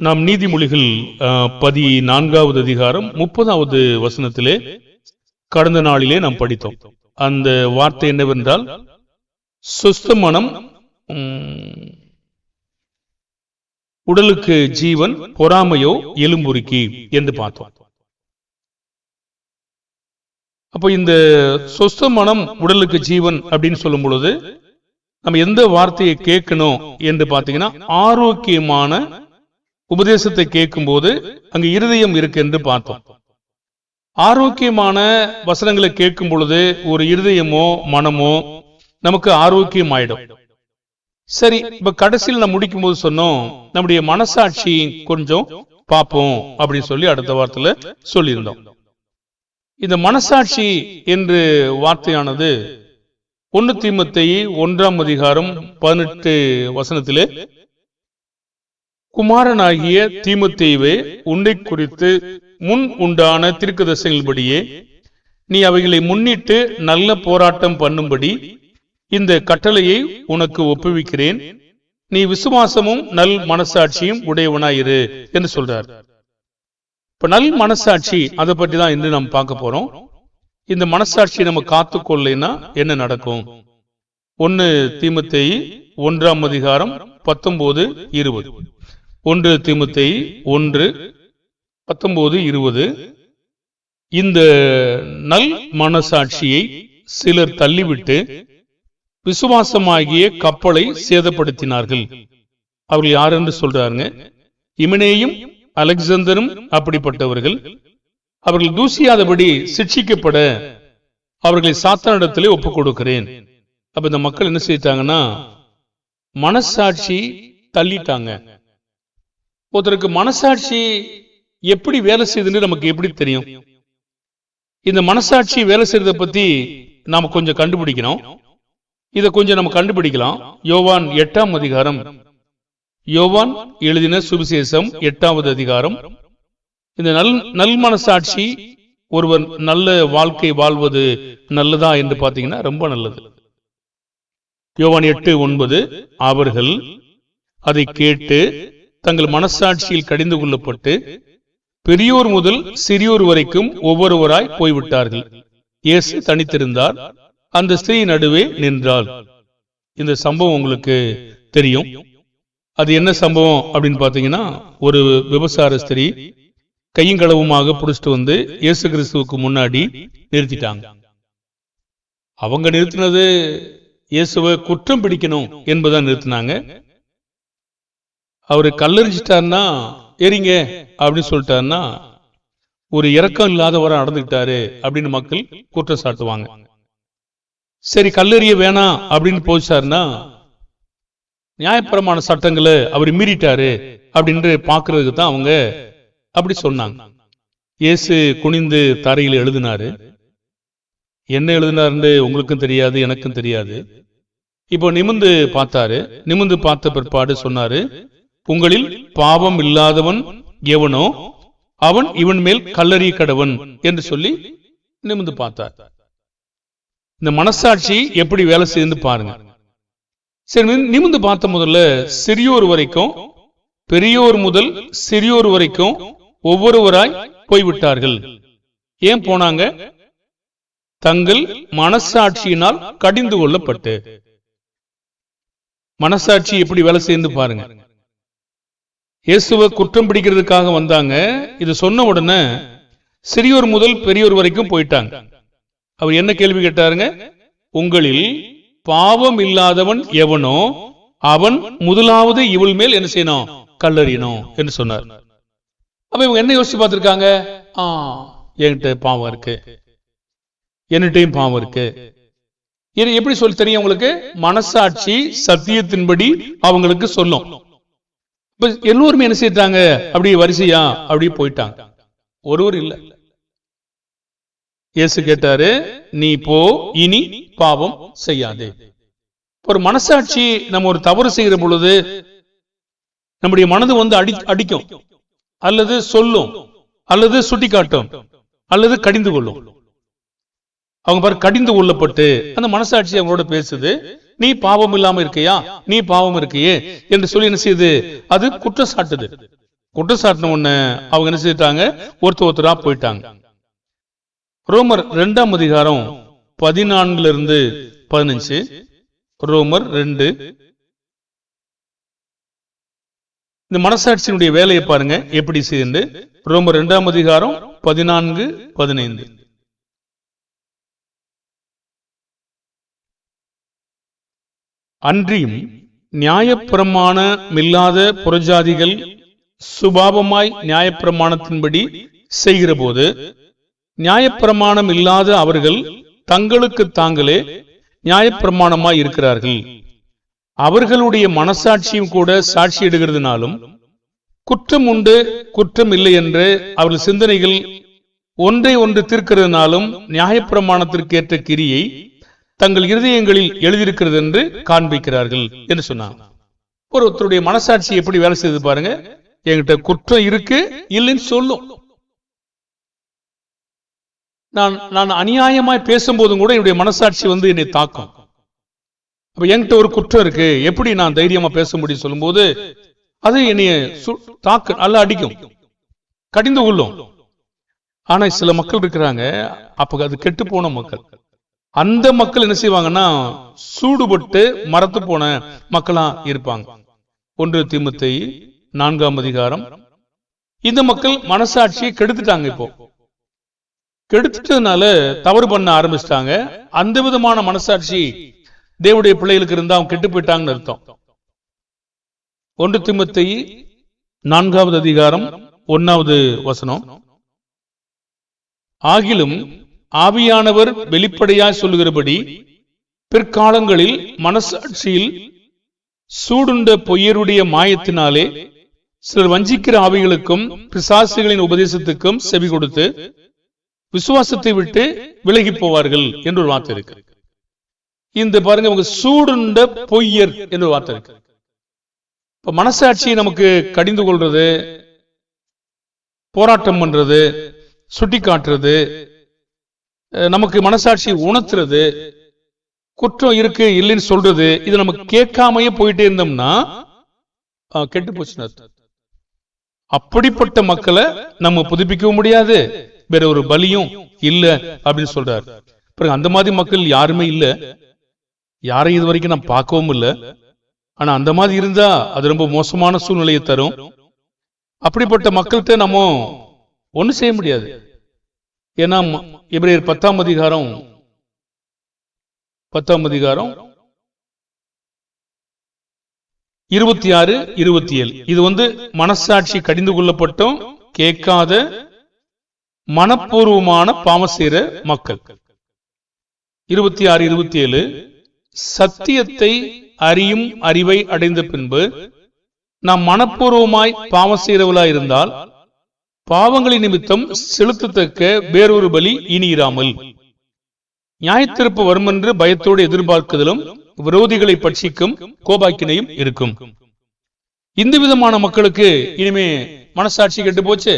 நாம் நீதிமொழிகள் பதி நான்காவது அதிகாரம் முப்பதாவது வசனத்திலே கடந்த நாளிலே நாம் படித்தோம். அந்த வார்த்தை என்னவென்றால் சுஸ்த மனம் உடலுக்கு ஜீவன் பொறாமையோ எலும்புருக்கி என்று பார்த்தோம். அப்போ இந்த சொஸ்த மனம் உடலுக்கு ஜீவன் அப்படின்னு சொல்லும் பொழுது நம்ம எந்த வார்த்தையை கேட்கணும் என்று பார்த்தீங்கன்னா ஆரோக்கியமான உபதேசத்தை கேட்கும்போது அங்கு இருதயம் இருக்கு என்று பார்த்தோம். ஆரோக்கியமான வசனங்களை கேட்கும் பொழுது ஒரு இருதயமோ மனமோ நமக்கு ஆரோக்கியம் ஆயிடும் சரி இப்ப கடைசியில் நம்ம முடிக்கும் போது சொன்னோம் நம்முடைய மனசாட்சி கொஞ்சம் பார்ப்போம் அப்படின்னு சொல்லி அடுத்த வாரத்துல சொல்லியிருந்தோம். இந்த மனசாட்சி என்று வார்த்தையானது ஒன்னு தீமத்தை ஒன்றாம் அதிகாரம் பதினெட்டு வசனத்திலே குமாரனாகிய தீமுத்தேவே உன்னை குறித்து முன் உண்டான திருக்கதர்சனங்களின்படியே நீ அவைகளை முன்னிட்டு நல்ல போராட்டம் பண்ணும்படி இந்த கட்டளையை உனக்கு ஒப்புவிக்கிறேன். நீ விசுவாசமும் நல் மனசாட்சியும் உடையவனாயிரு என்று சொல்றார். இப்ப நல் மனசாட்சி அதை பற்றி தான் இன்று நாம் பார்க்க போறோம். இந்த மனசாட்சியை நம்ம காத்துக்கொள்ளலைன்னா என்ன நடக்கும்? ஒன்னு தீமத்தேயி ஒன்றாம் அதிகாரம் பத்தொன்பது இருபது. ஒன்று திமுத்தை ஒன்று பத்தொன்பது இருபது. இந்த நல் மனசாட்சியை சிலர் தள்ளிவிட்டு விசுவாசமாகிய கப்பலை சேதப்படுத்தினார்கள். அவர்கள் யார் என்று சொல்றாருங்க? இமனேயும் அலெக்சாந்தரும் அப்படிப்பட்டவர்கள். அவர்கள் தூசியாதபடி சிக்ஷிக்கப்பட அவர்களை சாத்தானிடத்திலே ஒப்புக் கொடுக்கிறேன் அப்ப இந்த மக்கள் என்ன செய்தாங்கன்னா மனசாட்சி தள்ளிட்டாங்க. ஒருத்தருக்கு மனசாட்சி எப்படி வேலை செய்யுதுன்னு நமக்கு எப்படி தெரியும்? இந்த மனசாட்சி வேலை செய்யறத பத்தி நாம கொஞ்சம் கண்டுபிடிக்கணும். இதை கொஞ்சம் நம்ம கண்டுபிடிக்கலாம். யோவான் எட்டாம் அதிகாரம். யோவான் எழுதின சுவிசேஷம் எட்டாவது அதிகாரம். இந்த நல் நல் மனசாட்சி ஒருவர் நல்ல வாழ்க்கை வாழ்வது நல்லதா என்று பார்த்தீங்கன்னா ரொம்ப நல்லது. யோவான் எட்டு ஒன்பது அவர்கள் அதை கேட்டு தங்கள் மனசாட்சியில் கடிந்து கொள்ளப்பட்டு பெரியோர் முதல் சிறியோர் வரைக்கும் ஒவ்வொருவராய் போய்விட்டார்கள். இயேசு தனித்திருந்தார். அந்த ஸ்திரீ நடுவே நின்றாள். இந்த சம்பவம் உங்களுக்கு தெரியும். அது என்ன சம்பவம் அப்படின்னு பாத்தீங்கன்னா ஒரு விபசார ஸ்திரீ கையும் களவுமாக புடிச்சிட்டு வந்து இயேசு கிறிஸ்துவுக்கு முன்னாடி நிறுத்திட்டாங்க. அவங்க நிறுத்தினது இயேசுவை குற்றம் பிடிக்கணும் என்பதான் நிறுத்தினாங்க. அவரு கல்லறிஞ்சிட்டாருன்னா எரிங்க அப்படின்னு சொல்லிட்டாருன்னா ஒரு இறக்கம் இல்லாதவரை நடந்துக்கிட்டாரு அப்படின்னு மக்கள் குற்றம் சாட்டுவாங்க. சரி கல்லெறிய வேணாம் அப்படின்னு போச்சாருன்னா நியாயப்பிரமான சட்டங்களை அவர் மீறிட்டாரு அப்படின்னு பாக்குறதுக்கு தான் அவங்க அப்படி சொன்னாங்க. இயேசு குனிந்து தரையில் எழுதினாரு. என்ன எழுதினாருன்னு உங்களுக்கும் தெரியாது எனக்கும் தெரியாது. இப்போ நிமிந்து பார்த்தாரு. நிமிந்து பார்த்த பிற்பாடு சொன்னாரு உங்களில் பாவம் இல்லாதவன் எவனோ? அவன் இவன் மேல் கல்லறிய கடவன் என்று சொல்லி நிமிந்து பார்த்தார். இந்த மனசாட்சி எப்படி வேலை செய்து பாருங்க. சரி நிமிந்து பார்த்த முதல்ல சிறியோர் வரைக்கும் பெரியோர் முதல் சிறியோர் வரைக்கும் ஒவ்வொருவராய் போய்விட்டார்கள். ஏன் போனாங்க? தங்கள் மனசாட்சியினால் கடிந்து கொள்ளப்பட்டு. மனசாட்சி எப்படி வேலை செய்து பாருங்க. இயேசுவை குற்றம் பிடிக்கிறதுக்காக வந்தாங்க. இது சொன்ன உடனே சிறியோர் முதல் பெரியோர் வரைக்கும் போயிட்டாங்க. அவர் என்ன கேள்வி கேட்டாருங்க? உங்களில் பாவம் இல்லாதவன் எவனோ அவன் முதலாவது இவள் மேல் என்ன செய்யணும்? கல்லறியணும் என்று சொன்னார். அப்ப இவங்க என்ன யோசிச்சு பார்த்திருக்காங்க? ஆ என்கிட்ட பாவம் இருக்கு. என்னட்டையும் பாவம் இருக்கு. இது எப்படி சொல்லி தெரியும் உங்களுக்கு? மனசாட்சி சத்தியத்தின்படி அவங்களுக்கு சொல்லும். இப்ப எல்லோருமே என்ன செய்தாங்க அப்படி வரிசையா? அப்படி போயிட்டாங்க. ஒருவர் இல்ல. இயேசு கேட்டாரு நீ போ இனி பாவம் செய்யாதே. ஒரு மனசாட்சி நம்ம ஒரு தவறு செய்கிற பொழுது நம்முடைய மனது வந்து அடி அடிக்கும். அல்லது சொல்லும். அல்லது சுட்டிக்காட்டும். அல்லது கடிந்து கொள்ளும். அவங்க பாரு கடிந்து கொள்ளப்பட்டு அந்த மனசாட்சி அவங்களோட பேசுது. நீ பாவம் இல்லாம இருக்கையா? நீ பாவம் இருக்கையே? என்று சொல்லி என்ன செய்யுது அது குற்றம் சாட்டுது குற்றச்சாட்டின உடனே அவங்க என்ன செய்துட்டாங்க? ஒருத்தர் ஒருத்தரா போயிட்டாங்க. ரோமர் ரெண்டாம் அதிகாரம் பதினான்குல இருந்து பதினஞ்சு. ரோமர் ரெண்டு. இந்த மனசாட்சியினுடைய வேலையை பாருங்க எப்படி செய்யுது ரோமர் ரெண்டாம் அதிகாரம் பதினான்கு பதினைந்து. அன்றியும் நியாயப்பிரமாணமில்லாத புறஜாதிகள் சுபாவமாய் நியாயப்பிரமாணத்தின்படி செய்கிற போது நியாயப்பிரமாணம் இல்லாத அவர்கள் தங்களுக்கு தாங்களே நியாயப்பிரமாணமாய் இருக்கிறார்கள். அவர்களுடைய மனசாட்சியும் கூட சாட்சியிடுகிறதுனாலும் குற்றம் உண்டு குற்றம் இல்லை என்று அவர்கள் சிந்தனைகள் ஒன்றை ஒன்று தீர்க்கிறதுனாலும் நியாயப்பிரமாணத்திற்கேற்ற கிரியை தங்கள் இருதயங்களில் எழுதியிருக்கிறது என்று காண்பிக்கிறார்கள் என்று சொன்னாங்க ஒரு ஒருத்தருடைய மனசாட்சி எப்படி வேலை செய்து பாருங்க. என்கிட்ட குற்றம் இருக்கு இல்லைன்னு சொல்லும். நான் நான் அநியாயமாய் பேசும்போதும் கூட என்னுடைய மனசாட்சி வந்து என்னை தாக்கும். அப்ப என்கிட்ட ஒரு குற்றம் இருக்கு எப்படி நான் தைரியமா பேச முடியும் சொல்லும்போது அது என்னைய சு- தாக்கு நல்லா அடிக்கும். கடிந்து கொள்ளும். ஆனா சில மக்கள் இருக்கிறாங்க அப்ப அது கெட்டு போன மக்கள். அந்த மக்கள் என்ன செய்வாங்கன்னா சூடுபட்டு மரத்து போன மக்களா இருப்பாங்க. ஒன்று திமுத்தை நான்காம் அதிகாரம். இந்த மக்கள் மனசாட்சியை கெடுத்துட்டாங்க இப்போ. கெடுத்துட்டதுனால தவறு பண்ண ஆரம்பிச்சிட்டாங்க. அந்த விதமான மனசாட்சி தேவடைய பிள்ளைகளுக்கு இருந்தா அவங்க கெட்டு போயிட்டாங்கன்னு அர்த்தம். ஒன்று திமுத்தை நான்காவது அதிகாரம் ஒன்னாவது வசனம். ஆகிலும் ஆவியானவர் வெளிப்படையாய் சொல்லுகிறபடி பிற்காலங்களில் மனசாட்சியில் சூடுண்ட பொய்யருடைய மாயத்தினாலே சிலர் வஞ்சிக்கிற ஆவிகளுக்கும் பிசாசுகளின் உபதேசத்துக்கும் செவி கொடுத்து விசுவாசத்தை விட்டு விலகி போவார்கள் என்று ஒரு வார்த்தை இருக்கு. இந்த பாருங்க உங்க சூடுண்ட பொய்யர் என்று வார்த்தை இருக்கு. இப்ப மனசாட்சியை நமக்கு கடிந்து கொள்றது போராட்டம் பண்றது சுட்டி காட்டுறது நமக்கு மனசாட்சி உணர்த்துறது குற்றம் இருக்கு இல்லைன்னு சொல்றது இது நம்ம கேட்காமயே போயிட்டே இருந்தோம்னா கெட்டு போச்சுன்னு அப்படிப்பட்ட மக்களை நம்ம புதுப்பிக்கவும் முடியாது வேற ஒரு பலியும் இல்ல அப்படின்னு சொல்றாரு. பிறகு அந்த மாதிரி மக்கள் யாருமே இல்ல. யாரையும் இது வரைக்கும் நான் பார்க்கவும் இல்ல. ஆனா அந்த மாதிரி இருந்தா அது ரொம்ப மோசமான சூழ்நிலையை தரும். அப்படிப்பட்ட மக்கள்கிட்ட நம்ம ஒண்ணும் செய்ய முடியாது. ஏன்னா ம- பத்தாம் அதிகாரம் பத்தாம் அதிகாரம் இருபத்தி ஆறு இருபத்தி ஏழு இது வந்து மனசாட்சி கடிந்து கொள்ளப்பட்டும் கேட்காத மனப்பூர்வமான பாவம் மக்கள். இருபத்தி ஆறு இருபத்தி ஏழு சத்தியத்தை அறியும் அறிவை அடைந்த பின்பு நாம் மனப்பூர்வமாய் பாவசீரவளாய் இருந்தால் பாவங்களின் நிமித்தம் செலுத்தத்தக்க வேறொரு பலி இனி இராமல். நியாயத்திருப்பு வருமென்று பயத்தோடு எதிர்பார்க்குதலும் விரோதிகளை பட்சிக்கும் கோபாக்கினையும் இருக்கும். இந்த விதமான மக்களுக்கு இனிமே மனசாட்சி கெட்டு போச்சு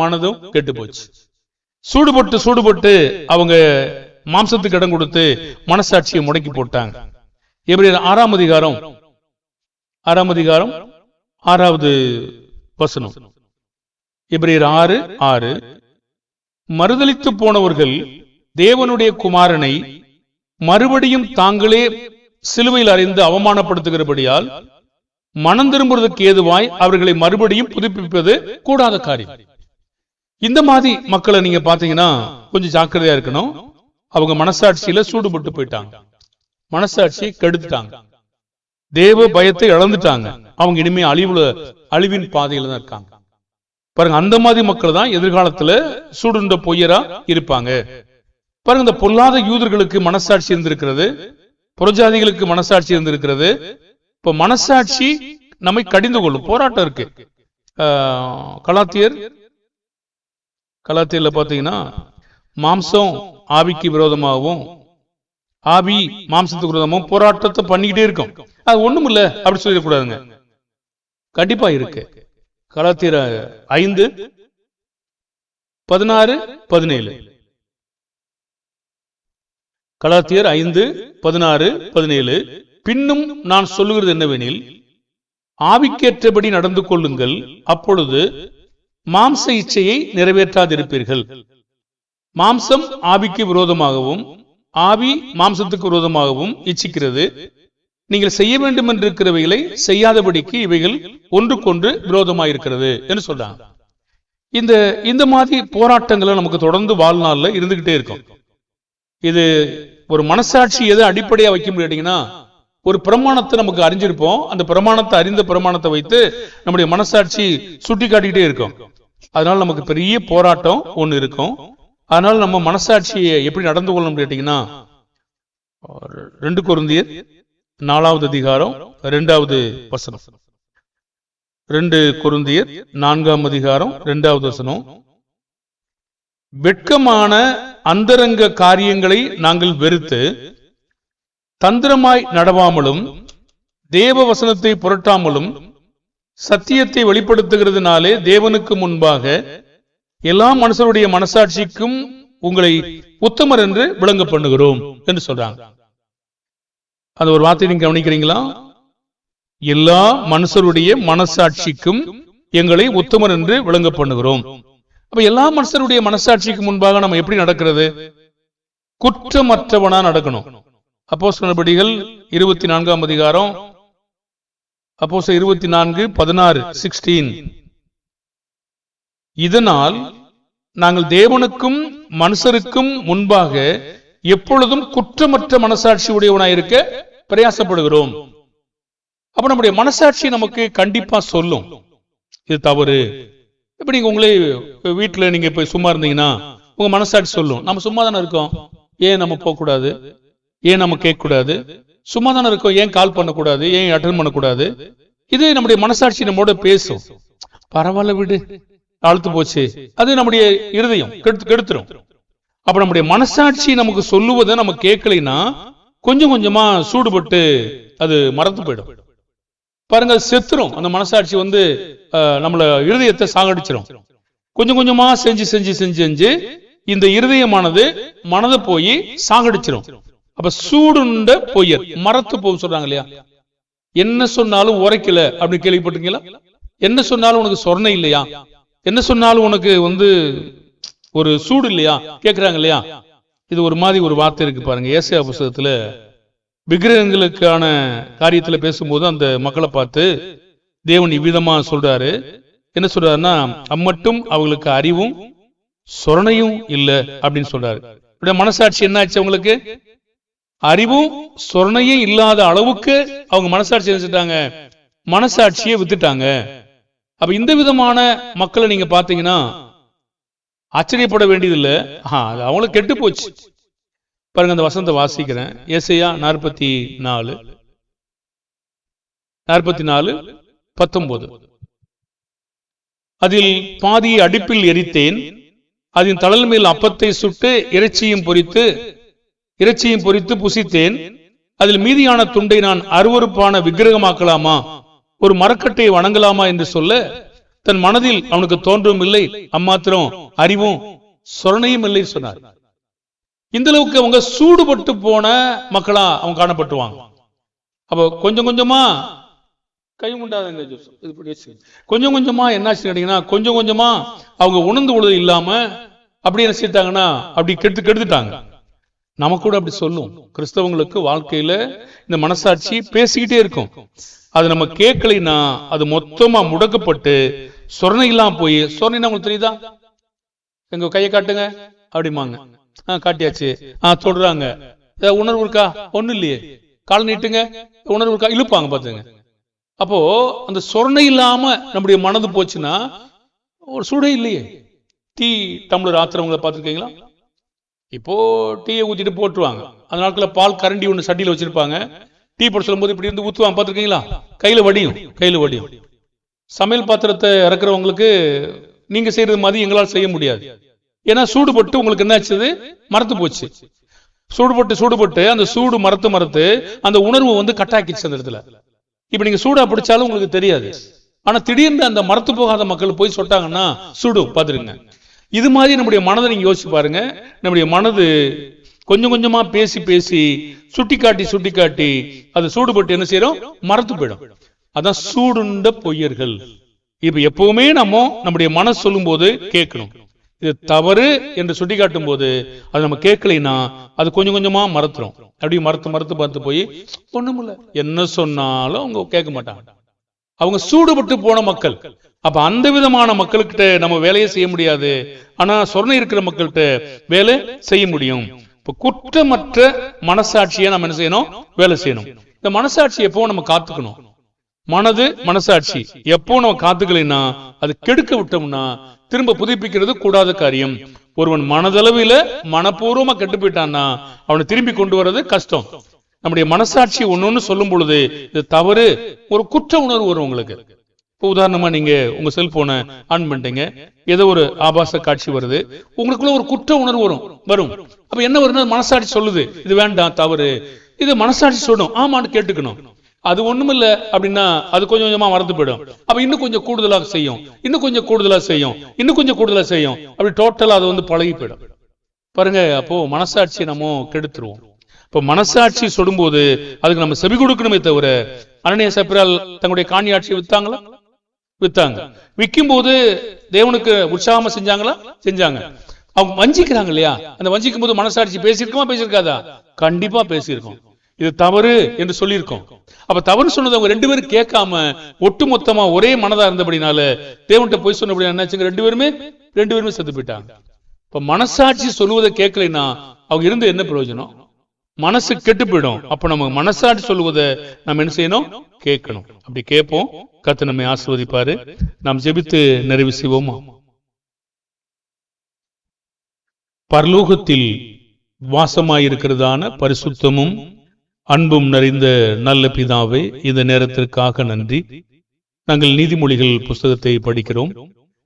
மனதும் கெட்டு போச்சு சூடுபட்டு சூடுபட்டு அவங்க மாம்சத்துக்கு இடம் கொடுத்து மனசாட்சியை முடக்கி போட்டாங்க. எப்படி ஆறாம் அதிகாரம். ஆறாம் அதிகாரம் ஆறாவது வசனம். இப்ரீர் ஆறு ஆறு. மறுதலித்து போனவர்கள் தேவனுடைய குமாரனை மறுபடியும் தாங்களே சிலுவையில் அறிந்து அவமானப்படுத்துகிறபடியால் மனம் திரும்புவதற்கு ஏதுவாய் அவர்களை மறுபடியும் புதுப்பிப்பது கூடாத காரியம். இந்த மாதிரி மக்களை நீங்க பாத்தீங்கன்னா கொஞ்சம் ஜாக்கிரதையா இருக்கணும். அவங்க மனசாட்சியில சூடுபட்டு போயிட்டாங்க. மனசாட்சியை கெடுத்துட்டாங்க. தேவ பயத்தை இழந்துட்டாங்க. அவங்க இனிமே அழிவுல அழிவின் பாதையில தான் இருக்காங்க. பாருங்க அந்த மாதிரி மக்கள் தான் எதிர்காலத்துல சூடுண்ட பொய்யரா இருப்பாங்க. பாருங்க இந்த பொல்லாத யூதர்களுக்கு மனசாட்சி இருந்திருக்கிறது புறஜாதிகளுக்கு மனசாட்சி இருந்திருக்கிறது. இப்ப மனசாட்சி நம்மை கடிந்து கொள்ளும். போராட்டம் இருக்கு. கலாத்தியர் கலாத்தியர்ல பாத்தீங்கன்னா மாம்சம் ஆவிக்கு விரோதமாகவும் ஆவி மாம்சத்துக்கு விரோதமாகவும் போராட்டத்தை பண்ணிக்கிட்டே இருக்கும். அது ஒண்ணும் இல்ல அப்படி சொல்லிடக்கூடாதுங்க. கண்டிப்பா இருக்கு. கலாத்திர ஐந்து பதினாறு பதினேழு. கலாத்தியர் ஐந்து பதினாறு பதினேழு. பின்னும் நான் சொல்லுகிறது என்னவெனில் ஆவிக்கேற்றபடி நடந்து கொள்ளுங்கள். அப்பொழுது மாம்ச இச்சையை நிறைவேற்றாதிருப்பீர்கள். மாம்சம் ஆவிக்கு விரோதமாகவும் ஆவி மாம்சத்துக்கு விரோதமாகவும் இச்சிக்கிறது. நீங்கள் செய்ய வேண்டும் என்று இருக்கிறவைகளை செய்யாதபடிக்கு இவைகள் ஒன்றுக்கொன்று விரோதமாயிருக்கிறது என்று சொல்றாங்க. இந்த இந்த மாதிரி போராட்டங்களை நமக்கு தொடர்ந்து வாழ்நாள்ல இருந்துகிட்டே இருக்கும். இது ஒரு மனசாட்சி எதை அடிப்படையா வைக்க முடியாட்டிங்கன்னா ஒரு பிரமாணத்தை நமக்கு அறிஞ்சிருப்போம். அந்த பிரமாணத்தை அறிந்த பிரமாணத்தை வைத்து நம்முடைய மனசாட்சி சுட்டி காட்டிக்கிட்டே இருக்கும். அதனால நமக்கு பெரிய போராட்டம் ஒண்ணு இருக்கும். அதனால நம்ம மனசாட்சியை எப்படி நடந்து கொள்ளணும் கேட்டீங்கன்னா ரெண்டு குருந்தியர் நாலாவது அதிகாரம் இரண்டாவது வசனம். ரெண்டு குருந்தியர் நான்காம் அதிகாரம் இரண்டாவது வசனம். வெட்கமான அந்தரங்க காரியங்களை நாங்கள் வெறுத்து தந்திரமாய் நடவாமலும் தேவ வசனத்தை புரட்டாமலும் சத்தியத்தை வெளிப்படுத்துகிறதுனாலே தேவனுக்கு முன்பாக எல்லா மனுஷருடைய மனசாட்சிக்கும் உங்களை உத்தமர் என்று விளங்க பண்ணுகிறோம் என்று சொல்றாங்க. அந்த ஒரு வார்த்தை நீங்க கவனிக்கிறீங்களா? எல்லா மனுஷருடைய மனசாட்சிக்கும் எங்களை உத்தமர் என்று விளங்க பண்ணுகிறோம். அப்ப எல்லா மனுஷருடைய மனசாட்சிக்கு முன்பாக நம்ம எப்படி நடக்கிறது? குற்றமற்றவனா நடக்கணும். அப்போ சொன்னபடிகள் இருபத்தி நான்காம் அதிகாரம் அப்போ இருபத்தி நான்கு பதினாறு சிக்ஸ்டீன் இதனால் நாங்கள் தேவனுக்கும் மனுஷருக்கும் முன்பாக எப்பொழுதும் குற்றமற்ற மனசாட்சி உடையவனாயிருக்க பிரயாசப்படுகிறோம். அப்ப நம்முடைய மனசாட்சி நமக்கு கண்டிப்பா சொல்லும். இது தவறு. இப்ப நீங்க உங்களே வீட்டுல நீங்க போய் சும்மா இருந்தீங்கன்னா உங்க மனசாட்சி சொல்லும். நம்ம சும்மா தானே இருக்கோம். ஏன் நம்ம போக கூடாது ஏன் நம்ம கேட்க கூடாது சும்மா தானே இருக்கோம். ஏன் கால் பண்ணக்கூடாது? ஏன் அட்டன் பண்ணக்கூடாது? இது நம்முடைய மனசாட்சி நம்மோட பேசும். பரவாயில்ல விடு. அழுத்து போச்சு. அது நம்முடைய இருதயம் கெடுத்து கெடுத்துரும். அப்ப நம்முடைய மனசாட்சி நமக்கு சொல்லுவதை நம்ம கேட்கலைன்னா கொஞ்சம் கொஞ்சமா சூடுபட்டு அது மறந்து போயிடும். பாருங்க அது செத்துரும். அந்த மனசாட்சி வந்து நம்மள இருதயத்தை சாகடிச்சிடும் கொஞ்சம் கொஞ்சமா செஞ்சு செஞ்சு செஞ்சு செஞ்சு இந்த இருதயமானது மனதை போய் சாகடிச்சிடும் அப்ப சூடுண்ட பொய்யர் மரத்து போகும் சொல்றாங்க இல்லையா? என்ன சொன்னாலும் உரைக்கல அப்படின்னு கேள்விப்பட்டீங்களா என்ன சொன்னாலும் உனக்கு சொர்ணை இல்லையா? என்ன சொன்னாலும் உனக்கு வந்து ஒரு சூடு இல்லையா? கேக்குறாங்க இல்லையா? இது ஒரு மாதிரி ஒரு வார்த்தை இருக்கு பாருங்க. ஏசியா புஸ்தகத்துல விக்கிரகங்களுக்கான காரியத்துல பேசும்போது அந்த மக்களை பார்த்து தேவன் இவ்விதமாக சொல்றாரு. என்ன சொல்றாருன்னா அம்மட்டும் அவங்களுக்கு அறிவும் சொரணையும் இல்ல அப்படின்னு சொல்றாரு. இப்படி மனசாட்சி என்ன ஆச்சு அவங்களுக்கு? அறிவும் சொரணையும் இல்லாத அளவுக்கு அவங்க மனசாட்சி செஞ்சுட்டாங்க? மனசாட்சியை வித்துட்டாங்க. அப்ப இந்த விதமான மக்களை நீங்க பாத்தீங்கன்னா ஆச்சரியப்பட வேண்டியதில்லை. ஆஹா, அது அவங்களுக்கு கெட்டு போச்சு. பாருங்க அந்த வசந்த வாசிக்கிறேன். ஏசையா நாற்பத்தி நாலு. நாற்பத்தி நாலு பத்தொன்பது அதில் பாதியை அடுப்பில் எரித்தேன். அதன் தளல் மேல் அப்பத்தை சுட்டு இறைச்சியும் பொறித்து இறைச்சியும் பொரித்து புசித்தேன். அதில் மீதியான துண்டை நான் அருவருப்பான விக்கிரகமாக்கலாமா? ஒரு மரக்கட்டையை வணங்கலாமா என்று சொல்ல தன் மனதில் அவனுக்கு தோன்றவும் இல்லை. அம்மாத்திரம் அறிவும் சொரணையும் இல்லை சொன்னார். இந்த அளவுக்கு அவங்க சூடுபட்டு போன மக்களா அவங்க காணப்பட்டுவாங்க. அப்போ கொஞ்சம் கொஞ்சமா கை முண்டாதங்க கொஞ்சம் கொஞ்சமா என்னாச்சு கேட்டீங்கன்னா கொஞ்சம் கொஞ்சமா அவங்க உணர்ந்து கொள்வது இல்லாம அப்படி என்ன செய்தாங்கன்னா அப்படி கெடுத்து கெடுத்துட்டாங்க. நமக்கு கூட அப்படி சொல்லும். கிறிஸ்தவங்களுக்கு வாழ்க்கையில இந்த மனசாட்சி பேசிக்கிட்டே இருக்கும். அது நம்ம கேட்கலைன்னா அது மொத்தமா முடக்கப்பட்டு சொரணை இல்லாம போய் சொரணைன்னா உங்களுக்கு தெரியுதா? எங்க கையை காட்டுங்க. அப்படிமாங்க ஆ காட்டியாச்சு. ஆ தொடுறாங்க உணர்வு இருக்கா? ஒண்ணு இல்லையே. கால் நீட்டுங்க. உணர்வு இருக்கா? இழுப்பாங்க பாத்துங்க அப்போ அந்த சொரணை இல்லாம நம்முடைய மனது போச்சுன்னா ஒரு சுடே இல்லையே. டீ டம்ளர் ஆத்துறவங்களை பார்த்துருக்கீங்களா? இப்போ டீயை ஊத்திட்டு போட்டுருவாங்க. அந்த நாட்களில் பால் கரண்டி ஒன்று சட்டியில் வச்சிருப்பாங்க. டீ போட சொல்லும்போது இப்படி இருந்து ஊற்றுவான் பார்த்துருக்கீங்களா? கையில வடியும் கையில வடியும். சமையல் பாத்திரத்தை இறக்குறவங்களுக்கு நீங்க செய்யறது மாதிரி எங்களால் செய்ய முடியாது. ஏன்னா சூடுபட்டு உங்களுக்கு என்ன ஆச்சுது மரத்து போச்சு. சூடுபட்டு சூடுபட்டு அந்த சூடு மரத்து மரத்து அந்த உணர்வு வந்து கட்டாக்கிச்சு அந்த இடத்துல. இப்ப நீங்க சூடா பிடிச்சாலும் உங்களுக்கு தெரியாது. ஆனா திடீர்னு அந்த மரத்து போகாத மக்கள் போய் சொட்டாங்கன்னா சூடு பாத்துருங்க இது மாதிரி நம்முடைய மனதை நீங்க யோசிச்சு பாருங்க. நம்முடைய மனது கொஞ்சம் கொஞ்சமா பேசி பேசி சுட்டி காட்டி சுட்டி காட்டி அது சூடுபட்டு என்ன செய்யறோம் மரத்து போயிடும். அதான் சூடுண்ட பொய்யர்கள். இப்ப எப்பவுமே நம்ம நம்முடைய மனசு சொல்லும் போது கேட்கணும். இது தவறு என்று சுட்டி காட்டும் போது அது நம்ம கேட்கலைன்னா அது கொஞ்சம் கொஞ்சமா மறத்துறோம் அப்படி மறுத்து மறுத்து பார்த்து போய் ஒண்ணுமில்ல என்ன சொன்னாலும் அவங்க கேட்க மாட்டாங்க. அவங்க சூடுபட்டு போன மக்கள். அப்ப அந்த விதமான மக்கள்கிட்ட நம்ம வேலையை செய்ய முடியாது. ஆனா சொர்ணம் இருக்கிற மக்கள்கிட்ட வேலை செய்ய முடியும். இப்ப குற்றமற்ற மனசாட்சியை நம்ம என்ன செய்யணும்? வேலை செய்யணும். இந்த மனசாட்சி எப்போ நம்ம காத்துக்கணும்? மனது மனசாட்சி. எப்போ நம்ம காத்துக்கலைன்னா அது கெடுக்க விட்டோம்னா திரும்ப புதுப்பிக்கிறது கூடாத காரியம். ஒருவன் மனதளவில மனப்பூர்வமா கெட்டு போயிட்டான்னா அவனை திரும்பி கொண்டு வர்றது கஷ்டம். நம்முடைய மனசாட்சி ஒன்னொன்னு சொல்லும் பொழுது இது தவறு ஒரு குற்ற உணர்வு வரும் உங்களுக்கு. இப்போ உதாரணமா நீங்க உங்க செல்போனை ஆன் பண்ணிட்டீங்க. ஏதோ ஒரு ஆபாச காட்சி வருது. உங்களுக்குள்ள ஒரு குற்ற உணர்வு வரும் வரும். அப்ப என்ன வரும்னா மனசாட்சி சொல்லுது. இது வேண்டாம் தவறு. இது மனசாட்சி சொல்லணும் ஆமான்னு கேட்டுக்கணும். அது ஒண்ணுமில்ல அப்படின்னா அது கொஞ்சம் கொஞ்சமா மறந்து போயிடும். அப்ப இன்னும் கொஞ்சம் கூடுதலாக செய்யும். இன்னும் கொஞ்சம் கூடுதலா செய்யும். இன்னும் கொஞ்சம் கூடுதலா செய்யும். அப்படி டோட்டலா அது வந்து பழகி போயிடும். பாருங்க அப்போ மனசாட்சி நம்ம கெடுத்துருவோம். இப்போ மனசாட்சி சொல்லும்போது அதுக்கு நம்ம செவி கொடுக்கணுமே தவிர அனநிய சப்பிரால் தங்களுடைய காணி ஆட்சியை வித்தாங்களா? வித்தாங்க. விற்கும் போது தேவனுக்கு உற்சாகமா செஞ்சாங்களா? செஞ்சாங்க. அவங்க வஞ்சிக்கிறாங்க இல்லையா? அந்த வஞ்சிக்கும் போது மனசாட்சி பேசியிருக்கோமா பேசியிருக்காதா? கண்டிப்பா பேசியிருக்கோம். இது தவறு என்று சொல்லியிருக்கோம். அப்ப தவறு சொன்னது அவங்க ரெண்டு பேரும் கேட்காம ஒட்டுமொத்தமா ஒரே மனதா இருந்தபடினால தேவன்கிட்ட போய் சொன்னபடி என்னாச்சுங்க? ரெண்டு பேருமே ரெண்டு பேருமே செத்து போயிட்டாங்க. இப்ப மனசாட்சி சொல்லுவதை கேட்கலைன்னா அவங்க இருந்து என்ன பிரயோஜனம்? மனசு கெட்டு போயிடும். அப்ப நம்ம மனசாட்சி சொல்லுவதை நம்ம என்ன செய்யணும்? கேட்கணும். அப்படி கேட்போம். கத்து நம்மை ஆசிர்வதிப்பாரு. நாம் ஜெபித்து நிறைவு செய்வோமா? பரலோகத்தில் வாசமாயிருக்கிறதான பரிசுத்தமும் அன்பும் நிறைந்த நல்ல பிதாவே இந்த நேரத்திற்காக நன்றி. நாங்கள் நீதிமொழிகள் புஸ்தகத்தை படிக்கிறோம்.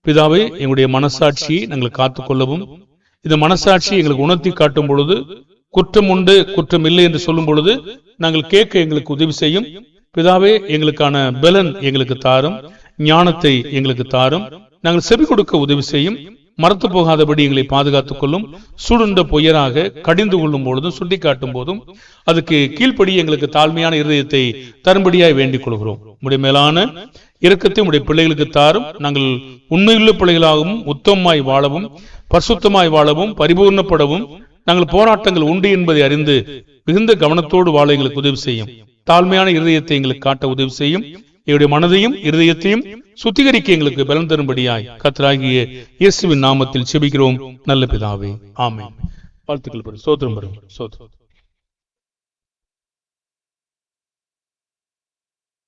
பிதாவே எங்களுடைய மனசாட்சியை நாங்கள் காத்துக்கொள்ளவும் இந்த மனசாட்சி எங்களுக்கு உணர்த்தி காட்டும் பொழுது குற்றம் உண்டு குற்றம் இல்லை என்று சொல்லும் பொழுது நாங்கள் கேட்க எங்களுக்கு உதவி செய்யும். பிதாவே எங்களுக்கான பலன் எங்களுக்கு தாரும் ஞானத்தை எங்களுக்கு தாரும். நாங்கள் செவி கொடுக்க உதவி செய்யும். மறத்து போகாதபடி எங்களை பாதுகாத்துக் கொள்ளும் சுடுண்ட பொய்யராக கடிந்து கொள்ளும் பொழுதும் சுட்டிக்காட்டும் போதும் அதுக்கு கீழ்ப்படி எங்களுக்கு தாழ்மையான இருதயத்தை தரும்படியாய் வேண்டிக் கொள்கிறோம். உடைய மேலான இரக்கத்தை உடைய பிள்ளைகளுக்கு தாரும். நாங்கள் உண்மையுள்ள பிள்ளைகளாகவும் உத்தமமாய் வாழவும் பரிசுத்தமாய் வாழவும் பரிபூர்ணப்படவும் நாங்கள் போராட்டங்கள் உண்டு என்பதை அறிந்து மிகுந்த கவனத்தோடு வாழ எங்களுக்கு உதவி செய்யும். தாழ்மையான இருதயத்தை எங்களுக்கு காட்ட உதவி செய்யும். எங்களுடைய மனதையும் இருதயத்தையும் சுத்திகரிக்க எங்களுக்கு பலம் தரும்படியாய் கத்தராகிய இயேசுவின் நாமத்தில் செபிக்கிறோம். நல்ல பிதாவே. ஆமே வாழ்த்துக்கள் பெறும் சோத்திரம் பெறும் சோத்திரம்.